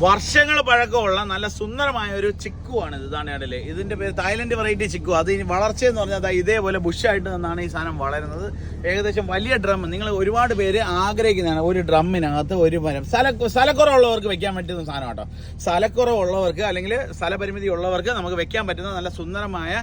വർഷങ്ങൾ പഴക്കമുള്ള നല്ല സുന്ദരമായ ഒരു ചിക്കുവാണ് ഇത് കണ്ടില്ലേ ഇതിന്റെ പേര് തായ്ലൻഡ് വെറൈറ്റി ചിക്കു. അത് ഇനി വളർച്ച എന്ന് പറഞ്ഞാൽ ഇതേപോലെ ബുഷായിട്ട് നിന്നാണ് ഈ സാധനം വളരുന്നത്. ഏകദേശം വലിയ ഡ്രം. നിങ്ങൾ ഒരുപാട് പേര് ആഗ്രഹിക്കുന്നതാണ് ഒരു ഡ്രമ്മിനകത്ത് ഒരു മരം. സ്ഥല സ്ഥലക്കുറവുള്ളവർക്ക് വെക്കാൻ പറ്റുന്ന സാധനം കേട്ടോ. സ്ഥലക്കുറവുള്ളവർക്ക് അല്ലെങ്കിൽ സ്ഥലപരിമിതി ഉള്ളവർക്ക് നമുക്ക് വെക്കാൻ പറ്റുന്ന നല്ല സുന്ദരമായ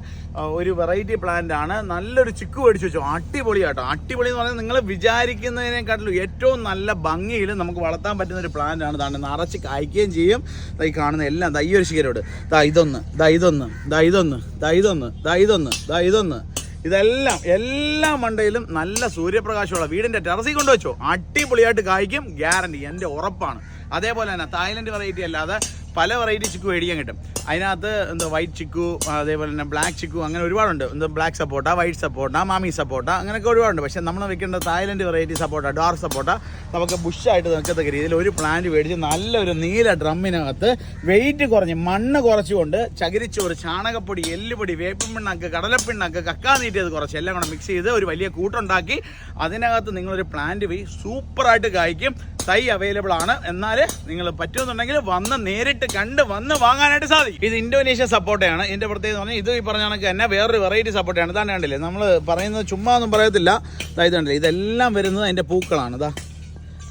ഒരു വെറൈറ്റി പ്ലാന്റ് ആണ്. നല്ലൊരു ചിക്കു മേടിച്ചു വെച്ചു. അടിപൊളി കേട്ടോ. അടിപൊളി എന്ന് പറഞ്ഞാൽ നിങ്ങൾ വിചാരിക്കുന്നതിനെക്കാട്ടിലും ഏറ്റവും നല്ല ഭംഗിയിൽ നമുക്ക് വളർത്താൻ പറ്റുന്ന ഒരു പ്ലാന്റ് ആണ്. ഇതാണ് നിറച്ച് കായ്ക്കുകയും ചെയ്യും. ഈ കാണുന്ന എല്ലാം ദാ ഈ ഒരു ശിഖരോട് ദാ ഇതൊന്ന് ദാ ഇതൊന്ന് ദാ ഇതൊന്ന് ദാ ഇതൊന്ന് ദാ ഇതൊന്ന് ദാ ഇതൊന്ന്. ഇതെല്ലാം എല്ലാ മണ്ടയിലും നല്ല സൂര്യപ്രകാശമുള്ള വീടിന്റെ ടെറസിൽ കൊണ്ടുവച്ചോ. അടിപൊളിയായിട്ട് കായ്ക്കും. ഗ്യാരണ്ടി എന്റെ ഉറപ്പാണ്. അതേപോലെ തന്നെ തായ്ലൻഡ് വെറൈറ്റി അല്ലാതെ പല വെറൈറ്റി ചിക്കു മേടിക്കാൻ കിട്ടും. അതിനകത്ത് എന്താ വൈറ്റ് ചിക്കു അതേപോലെ തന്നെ ബ്ലാക്ക് ചിക്കു അങ്ങനെ ഒരുപാടുണ്ട്. എന്താ ബ്ലാക്ക് സപ്പോട്ട വൈറ്റ് സപ്പോട്ട മാമി സപ്പോട്ട അങ്ങനെയൊക്കെ ഒരുപാടുണ്ട്. പക്ഷേ നമ്മൾ വെക്കേണ്ട Thailand variety sapota dark sapota നമുക്ക് ബുഷായിട്ട് നിൽക്കത്തക്ക രീതിയിൽ ഒരു പ്ലാന്റ് മേടിച്ച് നല്ലൊരു നീല ഡ്രമ്മിനകത്ത് വെയിറ്റ് കുറഞ്ഞ് മണ്ണ് കുറച്ചുകൊണ്ട് ചകിരിച്ചോറ് ചാണകപ്പൊടി എല്ലുപൊടി വേപ്പിൻ പിണ്ണാക്ക് കടലപ്പിണ്ണാക്ക് കക്കാ നീട്ടിയത് കുറച്ച് എല്ലാം കൂടെ മിക്സ് ചെയ്ത് ഒരു വലിയ കൂട്ടുണ്ടാക്കി. അതിനകത്ത് നിങ്ങളൊരു പ്ലാന്റ് പോയി സൂപ്പറായിട്ട് കായ്ക്കും. തൈ അവൈലബിൾ ആണ്. എന്നാൽ നിങ്ങൾ പറ്റുമെന്നുണ്ടെങ്കിൽ വന്ന് നേരിട്ട് കണ്ട് വന്ന് വാങ്ങാനായിട്ട് സാധിക്കും. ഇത് ഇന്തോനേഷ്യ സപ്പോർട്ടയാണ് ഇതിന്റെ പ്രത്യേകത പറഞ്ഞാൽ ഇത് ഈ പറഞ്ഞ കണക്ക് തന്നെ വേറൊരു വെറൈറ്റി സപ്പോർട്ടയാണ് ഇതാണ് കണ്ടില്ലേ? നമ്മൾ പറയുന്നത് ചുമ്മാ ഒന്നും പറയത്തില്ല. ഇതാ ഇത് കണ്ടില്ലേ? ഇതെല്ലാം വരുന്നത് അതിന്റെ പൂക്കളാണ്. ഇതാ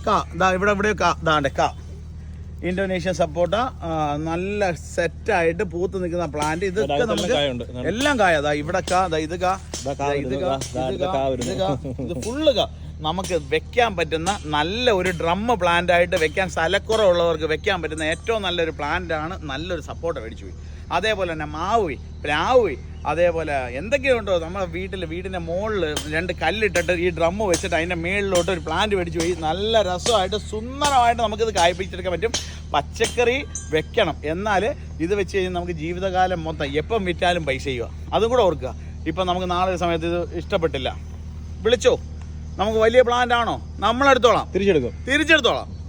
കാ ഇവിടെ ഇവിടെ കാ ഇതാണ്ടേ കാ. ഇന്തോനേഷ്യൻ സപ്പോർട്ട. നല്ല സെറ്റായിട്ട് പൂത്ത് നിൽക്കുന്ന പ്ലാന്റ് ഇത് നമുക്ക് എല്ലാം കായ. ഇവിടെ കാ ഇത് കാ. ഇത് കാ ഇത് ഫുള്ള് കാ. നമുക്ക് വെക്കാൻ പറ്റുന്ന നല്ല ഒരു ഡ്രമ്മ് പ്ലാന്റായിട്ട് വെക്കാൻ സ്ഥലക്കുറവുള്ളവർക്ക് വെക്കാൻ പറ്റുന്ന ഏറ്റവും നല്ലൊരു പ്ലാന്റാണ് നല്ലൊരു സപ്പോർട്ട് മേടിച്ചു പോയി. അതേപോലെ തന്നെ മാവുവി പ്ലാവുവി അതേപോലെ എന്തൊക്കെയോ ഉണ്ടോ. നമ്മുടെ വീട്ടിൽ വീടിന്റെ മുകളിൽ രണ്ട് കല്ലിട്ടിട്ട് ഈ ഡ്രമ്മ് വെച്ചിട്ട് അതിന്റെ മേളിലോട്ട് ഒരു പ്ലാന്റ് മേടിച്ചു പോയി. നല്ല രസമായിട്ട് സുന്ദരമായിട്ട് നമുക്കിത് കായ്പിച്ചെടുക്കാൻ പറ്റും. പച്ചക്കറി വെക്കണം. എന്നാൽ ഇത് വെച്ച് കഴിഞ്ഞാൽ നമുക്ക് ജീവിതകാലം മൊത്തം എപ്പം വിറ്റാലും പൈസ ചെയ്യുക. അതും കൂടെ ഓർക്കുക. ഇപ്പം നമുക്ക് നാളെ സമയത്ത് ഇത് ഇഷ്ടപ്പെട്ടില്ല. വിളിച്ചോ? നമുക്ക് വലിയ പ്ലാന്റ് ആണോ? നമ്മളെടുത്തോളാം. തിരിച്ചെടുക്കും. തിരിച്ചെടുത്തോളാം.